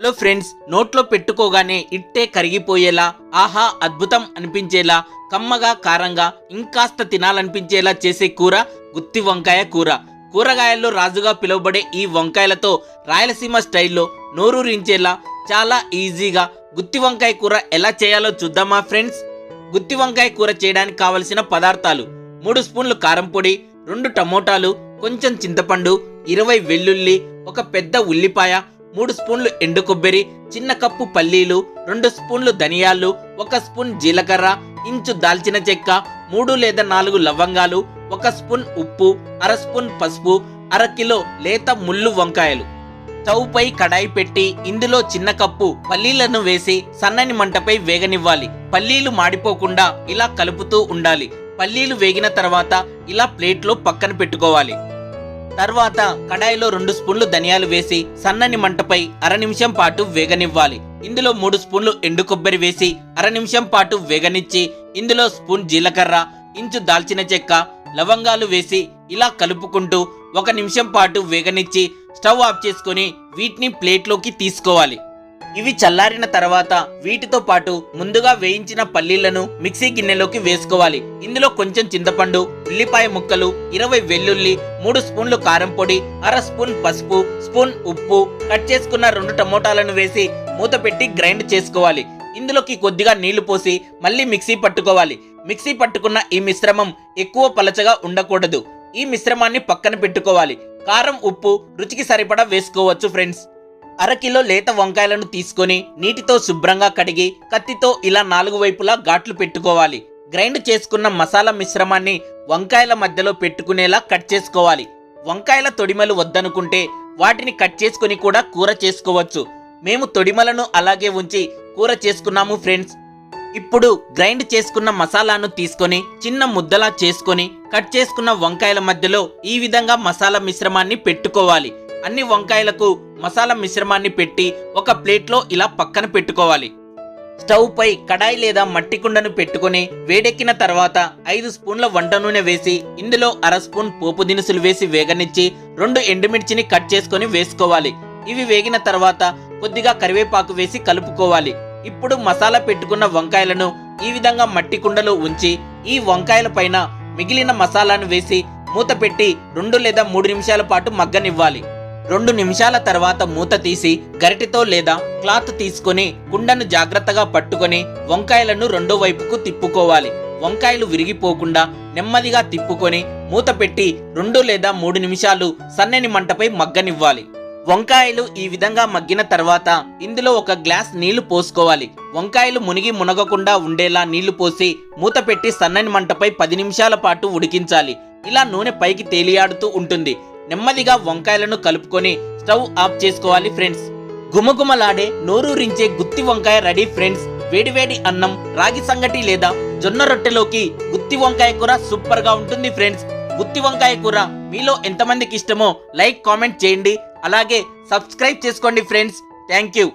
Hello friends నోట్లో పెట్టుకోగానే ఇట్టే కరిగిపోయేలా ఆహా అద్భుతం అనిపించేలా కమ్మగా కారంగా ఇంకాస్త తినాలనిపించేలా చేసే కూర గుత్తి వంకాయ కూర. కూరగాయల్లో రాజుగా పిలువబడే ఈ వంకాయలతో రాయలసీమ స్టైల్లో నోరూరించేలా చాలా ఈజీగా గుత్తి వంకాయ కూర ఎలా చేయాలో చూద్దామా ఫ్రెండ్స్? గుత్తి వంకాయ కూర చేయడానికి కావలసిన పదార్థాలు మూడు స్పూన్లు కారం పొడి రెండు టమోటాలు కొంచెం చింతపండు ఇరవై వెల్లుల్లి ఒక పెద్ద ఉల్లిపాయ మూడు స్పూన్లు ఎండు కొబ్బరి చిన్న కప్పు పల్లీలు రెండు స్పూన్లు ధనియాలు ఒక స్పూన్ జీలకర్ర ఇంచు దాల్చిన చెక్క మూడు లేదా నాలుగు లవంగాలు ఒక స్పూన్ ఉప్పు అర స్పూన్ పసుపు అర కిలో లేత ముళ్ళు వంకాయలు. చౌపై కడాయి పెట్టి ఇందులో చిన్న కప్పు పల్లీలను వేసి సన్నని మంటపై వేగనివ్వాలి. పల్లీలు మాడిపోకుండా ఇలా కలుపుతూ ఉండాలి. పల్లీలు వేగిన తర్వాత ఇలా ప్లేట్లో పక్కన పెట్టుకోవాలి. తర్వాత కడాయిలో రెండు స్పూన్లు ధనియాలు వేసి సన్నని మంటపై అర నిమిషం పాటు వేగనివ్వాలి. ఇందులో మూడు స్పూన్లు ఎండు కొబ్బరి వేసి అర నిమిషం పాటు వేగనిచ్చి ఇందులో స్పూన్ జీలకర్ర ఇంచు దాల్చిన చెక్క లవంగాలు వేసి ఇలా కలుపుకుంటూ ఒక నిమిషం పాటు వేగనిచ్చి స్టవ్ ఆఫ్ చేసుకొని వీటిని ప్లేట్లోకి తీసుకోవాలి. ఇవి చల్లారిన తర్వాత వీటితో పాటు ముందుగా వేయించిన పల్లీలను మిక్సీ గిన్నెలోకి వేసుకోవాలి. ఇందులో కొంచెం చింతపండు ఉల్లిపాయ ముక్కలు ఇరవై వెల్లుల్లి మూడు స్పూన్లు కారం పొడి అర స్పూన్ పసుపు స్పూన్ ఉప్పు కట్ చేసుకున్న రెండు టమోటాలను వేసి మూత పెట్టి గ్రైండ్ చేసుకోవాలి. ఇందులోకి కొద్దిగా నీళ్ళు పోసి మళ్ళీ మిక్సీ పట్టుకోవాలి. మిక్సీ పట్టుకున్న ఈ మిశ్రమం ఎక్కువ పలచగా ఉండకూడదు. ఈ మిశ్రమాన్ని పక్కన పెట్టుకోవాలి. కారం ఉప్పు రుచికి సరిపడా వేసుకోవచ్చు ఫ్రెండ్స్. అరకిలో లేత వంకాయలను తీసుకొని నీటితో శుభ్రంగా కడిగి కత్తితో ఇలా నాలుగు వైపులా ఘాట్లు పెట్టుకోవాలి. గ్రైండ్ చేసుకున్న మసాలా మిశ్రమాన్ని వంకాయల మధ్యలో పెట్టుకునేలా కట్ చేసుకోవాలి. వంకాయల తొడిమలు వద్దనుకుంటే వాటిని కట్ చేసుకొని కూడా కూర చేసుకోవచ్చు. మేము తొడిమలను అలాగే ఉంచి కూర చేసుకున్నాము ఫ్రెండ్స్. ఇప్పుడు గ్రైండ్ చేసుకున్న మసాలాను తీసుకొని చిన్న ముద్దలా చేసుకొని కట్ చేసుకున్న వంకాయల మధ్యలో ఈ విధంగా మసాలా మిశ్రమాన్ని పెట్టుకోవాలి. అన్ని వంకాయలకు మసాలా మిశ్రమాన్ని పెట్టి ఒక ప్లేట్లో ఇలా పక్కన పెట్టుకోవాలి. స్టవ్పై కడాయి లేదా మట్టి కుండను పెట్టుకొని వేడెక్కిన తర్వాత ఐదు స్పూన్ల వంట నూనె వేసి ఇందులో అర స్పూన్ పోపు దినుసులు వేసి వేగనిచ్చి రెండు ఎండుమిర్చిని కట్ చేసుకొని వేసుకోవాలి. ఇవి వేగిన తర్వాత కొద్దిగా కరివేపాకు వేసి కలుపుకోవాలి. ఇప్పుడు మసాలా పెట్టుకున్న వంకాయలను ఈ విధంగా మట్టి కుండలో ఉంచి ఈ వంకాయల పైన మిగిలిన మసాలాను వేసి మూత పెట్టి రెండు లేదా మూడు నిమిషాల పాటు మగ్గనివ్వాలి. రెండు నిమిషాల తర్వాత మూత తీసి గరిటెతో లేదా క్లాత్ తీసుకొని కుండను జాగ్రత్తగా పట్టుకొని వంకాయలను రెండో వైపుకు తిప్పుకోవాలి. వంకాయలు విరిగిపోకుండా నెమ్మదిగా తిప్పుకొని మూత పెట్టి రెండు లేదా మూడు నిమిషాలు సన్నని మంటపై మగ్గనివ్వాలి. వంకాయలు ఈ విధంగా మగ్గిన తర్వాత ఇందులో ఒక గ్లాస్ నీళ్ళు పోసుకోవాలి. వంకాయలు మునిగి మునగకుండా ఉండేలా నీళ్ళు పోసి మూత పెట్టి సన్నని మంటపై పది నిమిషాల పాటు ఉడికించాలి. ఇలా నూనె పైకి తేలియాడుతూ ఉంటుంది. నెమ్మదిగా వంకాయలను కలుపుకొని స్టవ్ ఆఫ్ చేసుకోవాలి ఫ్రెండ్స్. గుమగుమలాడే నోరూరించే గుత్తి వంకాయ రెడీ ఫ్రెండ్స్. వేడివేడి అన్నం రాగి సంగటి లేదా జొన్న రొట్టెలోకి గుత్తి వంకాయ కూర సూపర్గా ఉంటుంది ఫ్రెండ్స్. గుత్తి వంకాయ కూర మీలో ఎంతమందికి ఇష్టమో లైక్ కామెంట్ చేయండి. అలాగే సబ్స్క్రైబ్ చేసుకోండి ఫ్రెండ్స్. Thank you.